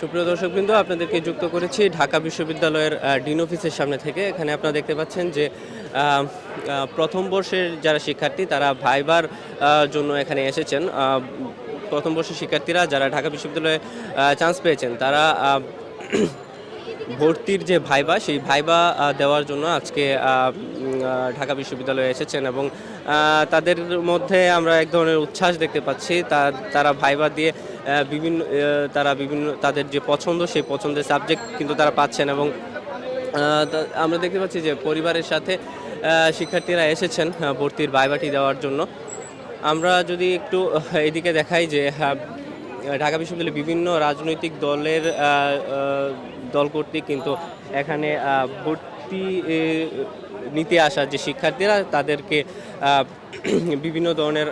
সুপ্রিয় দর্শক দর্শকবৃন্দ, আপনাদেরকে যুক্ত করেছি ঢাকা বিশ্ববিদ্যালয়ের ডিন অফিসের সামনে থেকে। এখানে আপনারা দেখতে পাচ্ছেন যে প্রথম বর্ষের যারা শিক্ষার্থী, তারা ভাইবার জন্য এখানে এসেছেন। প্রথম বর্ষের শিক্ষার্থীরা যারা ঢাকা বিশ্ববিদ্যালয়ে চান্স পেয়েছেন, তারা ভর্তির যে ভাইবা, সেই ভাইবা দেওয়ার জন্য আজকে ঢাকা বিশ্ববিদ্যালয়ে এসেছেন এবং তাদের মধ্যে আমরা এক ধরনের উচ্ছ্বাস দেখতে পাচ্ছি। তারা ভাইবা দিয়ে বিভিন্ন তারা বিভিন্ন, তাদের যে পছন্দ, সেই পছন্দের সাবজেক্ট কিন্তু তারা পাচ্ছেন এবং আমরা দেখতে পাচ্ছি যে পরিবারের সাথে শিক্ষার্থীরা এসেছেন ভর্তির ভাইবাটি দেওয়ার জন্য। আমরা যদি একটু এদিকে দেখাই যে ঢাকা বিশ্ববিদ্যালয়ে বিভিন্ন রাজনৈতিক দলের দল কর্তৃক কিন্তু এখানে ভর্তি নিতে আসা যে শিক্ষার্থীরা তাদেরকে বিভিন্ন ধরনের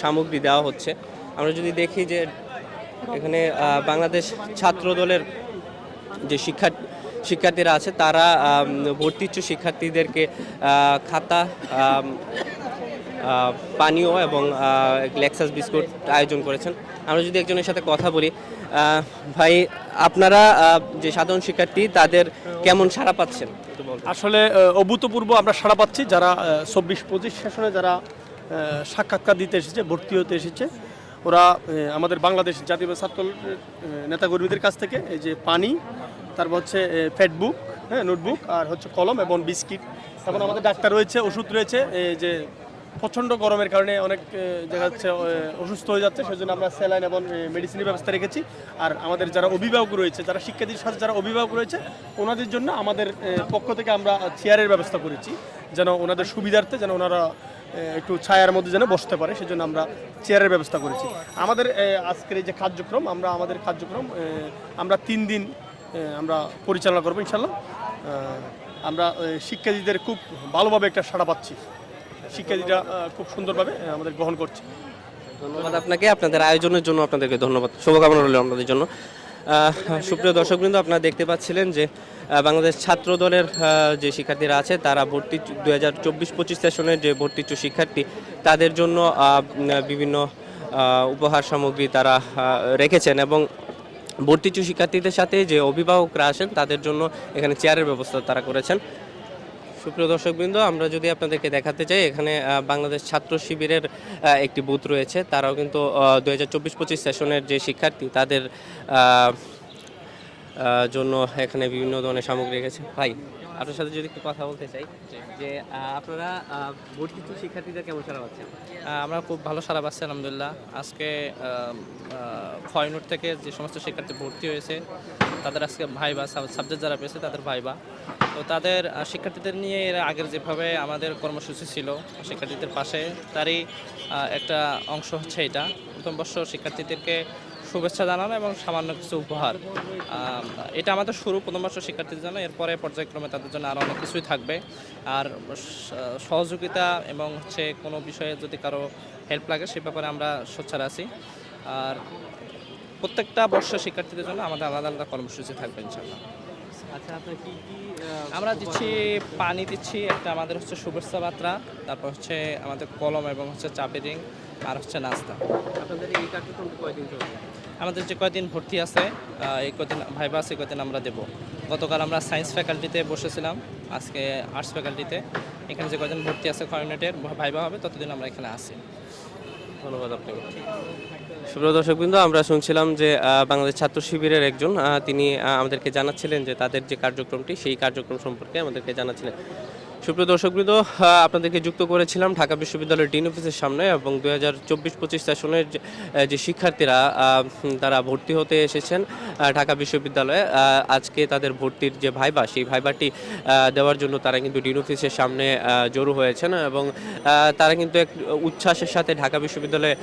সামগ্রী দেওয়া হচ্ছে। আমরা যদি দেখি যে এখানে বাংলাদেশ ছাত্র দলের যে শিক্ষা, শিক্ষার্থীরা আছে, তারা ভর্তিচ্ছু শিক্ষার্থীদেরকে খাতা পানীয় এবং লেক্সাস বিস্কুট আয়োজন করেছেন। আমরা যদি একজনের সাথে কথা বলি ভাই, আপনারা যে সাধারণ শিক্ষার্থী, তাদের কেমন সাড়া পাচ্ছেন? আসলে অভূতপূর্ব আমরা সাড়া পাচ্ছি যারা চব্বিশ পঁচিশ সেশনে যারা সাক্ষাৎকার দিতে এসেছে, ভর্তি হতে এসেছে, ওরা আমাদের বাংলাদেশ জাতীয় ছাত্র নেতাকর্মীদের কাছ থেকে এই যে পানি, তারপর হচ্ছে ফেটবুক হ্যাঁ নোটবুক, আর হচ্ছে কলম এবং বিস্কিট। এখন আমাদের ডাক্তার রয়েছে, ওষুধ রয়েছে, এই যে প্রচণ্ড গরমের কারণে অনেক দেখা যাচ্ছে অসুস্থ হয়ে যাচ্ছে, সেজন্য আমরা স্যালাইন এবং মেডিসিনের ব্যবস্থা রেখেছি। আর আমাদের যারা অভিভাবক রয়েছে, যারা শিক্ষার্থীর সাথে যারা অভিভাবক রয়েছে, ওনাদের জন্য আমাদের পক্ষ থেকে আমরা চেয়ারের ব্যবস্থা করেছি, যেন ওনাদের সুবিধার্থে যেন ওনারা একটু ছায়ার মধ্যে যেন বসতে পারে, সেজন্য আমরা চেয়ারের ব্যবস্থা করেছি। আমাদের আজকের যে কার্যক্রম, আমরা আমাদের কার্যক্রম আমরা তিন দিন আমরা পরিচালনা করব ইনশাল্লাহ আমরা শিক্ষার্থীদের খুব ভালোভাবে একটা সাড়া পাচ্ছি। শিক্ষার্থীরা খুব সুন্দরভাবে আমাদের গ্রহণ করছে। ধন্যবাদ আপনাকে। আপনাদের আয়োজনের জন্য আপনাদেরকে ধন্যবাদ। শুভকামনা রইল আপনাদের জন্য। সুপ্রিয় দর্শকবৃন্দ, আপনারা দেখতে পাচ্ছিলেন যে বাংলাদেশ ছাত্র দলের যে শিক্ষার্থীরা আছে, তারা ভর্তি দু হাজার চব্বিশ পঁচিশ সেশনের যে ভর্তিচ্ছু শিক্ষার্থী, তাদের জন্য বিভিন্ন উপহার সামগ্রী তারা রেখেছেন এবং ভর্তিচ্ছু শিক্ষার্থীদের সাথে যে অভিভাবকরা আসেন তাদের জন্য এখানে চেয়ারের ব্যবস্থা তারা করেছেন। সুপ্রিয় দর্শকবৃন্দ, আমরা যদি আপনাদেরকে দেখাতে চাই, এখানে বাংলাদেশ ছাত্র শিবিরের একটি বুথ রয়েছে। তারাও কিন্তু দু হাজার চব্বিশ পঁচিশ সেশনের যে শিক্ষার্থী, তাদের জন্য এখানে বিভিন্ন ধরনের সামগ্রী রেখেছে। ভাই, আপনার সাথে যদি একটু কথা বলতে চাই, যে আপনারা ভর্তিচ্ছু শিক্ষার্থীদের কেমন সারা পাচ্ছেন? আমরা খুব ভালো সারা পাচ্ছি, আলহামদুলিল্লাহ। আজকে ফয়নুর থেকে যে সমস্ত শিক্ষার্থী ভর্তি হয়েছে, তাদের আজকে ভাইবা সাবজেক্ট যারা পেয়েছে তাদের ভাইবা। তো তাদের শিক্ষার্থীদের নিয়ে এর আগের যেভাবে আমাদের কর্মসূচি ছিল, শিক্ষার্থীদের পাশে, তারই একটা অংশ হচ্ছে এটা। প্রথম বর্ষ শিক্ষার্থীদেরকে শুভেচ্ছা জানানো এবং সামান্য কিছু উপহার। এটা আমাদের শুরু, প্রথম বর্ষ শিক্ষার্থীদের জন্য। এরপরে পর্যায়ক্রমে তাদের জন্য আরও অনেক কিছুই থাকবে। আর সহযোগিতা এবং হচ্ছে কোনো বিষয়ে যদি কারও হেল্প লাগে, সে ব্যাপারে আমরা সোচ্চার আছি। আর প্রত্যেকটা বর্ষের শিক্ষার্থীদের জন্য আমাদের আলাদা আলাদা কর্মসূচি থাকবে ইনশাল্লাহ আমরা দিচ্ছি পানি দিচ্ছি একটা আমাদের হচ্ছে শুভেচ্ছা বার্তা তারপর হচ্ছে আমাদের কলম এবং হচ্ছে চাপি রিং আর হচ্ছে নাস্তা। আপনাদের এই কার্যক্রমটি কয়দিন চলবে? আমাদের যে কয়দিন ভর্তি আছে এই কদিন ভাইবা আছে কয়দিন আমরা দেবো। গতকাল আমরা সায়েন্স ফ্যাকাল্টিতে বসেছিলাম আজকে আর্টস ফ্যাকাল্টিতে। এখানে যে কদিন ভর্তি আছে কয় মিনিটের ভাইবা হবে ততদিন আমরা এখানে আসি ধন্যবাদ আপনাকে। সুপ্রিয় দর্শকবৃন্দ, আমরা শুনছিলাম যে বাংলাদেশ ছাত্র শিবিরের একজন তিনি আমাদেরকে জানাচ্ছিলেন যে তাদের যে কার্যক্রমটি, সেই কার্যক্রম সম্পর্কে আমাদেরকে জানাচ্ছিলেন। সুপ্রিয় দর্শকবৃন্দ আপনাদেরকে যুক্ত করেছিলাম ঢাকা বিশ্ববিদ্যালয়ের ডিন অফিসের সামনে এবং দু হাজার চব্বিশ পঁচিশ সেশনের যে- শিক্ষার্থীরা তারা ভর্তি হতে এসেছেন ঢাকা বিশ্ববিদ্যালয়ে। আজকে তাদের ভর্তির যে ভাইবা, সেই ভাইবাটি দেওয়ার জন্য তারা কিন্তু ডিন অফিসের সামনে জড়ো হয়েছেন এবং তারা কিন্তু এক উচ্ছ্বাসের সাথে ঢাকা বিশ্ববিদ্যালয়ে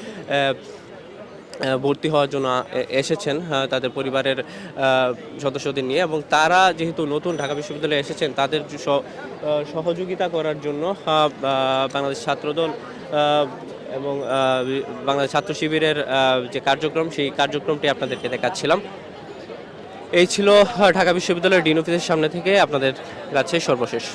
ভর্তি হওয়ার জন্য এসেছেন তাদের পরিবারের সদস্যদের নিয়ে এবং তারা যেহেতু নতুন ঢাকা বিশ্ববিদ্যালয়ে এসেছেন, তাদের সহযোগিতা করার জন্য বাংলাদেশ ছাত্রদল এবং বাংলাদেশ ছাত্র শিবিরের যে কার্যক্রম, সেই কার্যক্রমটি আপনাদেরকে দেখাচ্ছিলাম। এই ছিল ঢাকা বিশ্ববিদ্যালয়ের ডিন অফিসের সামনে থেকে আপনাদের কাছে সর্বশেষ।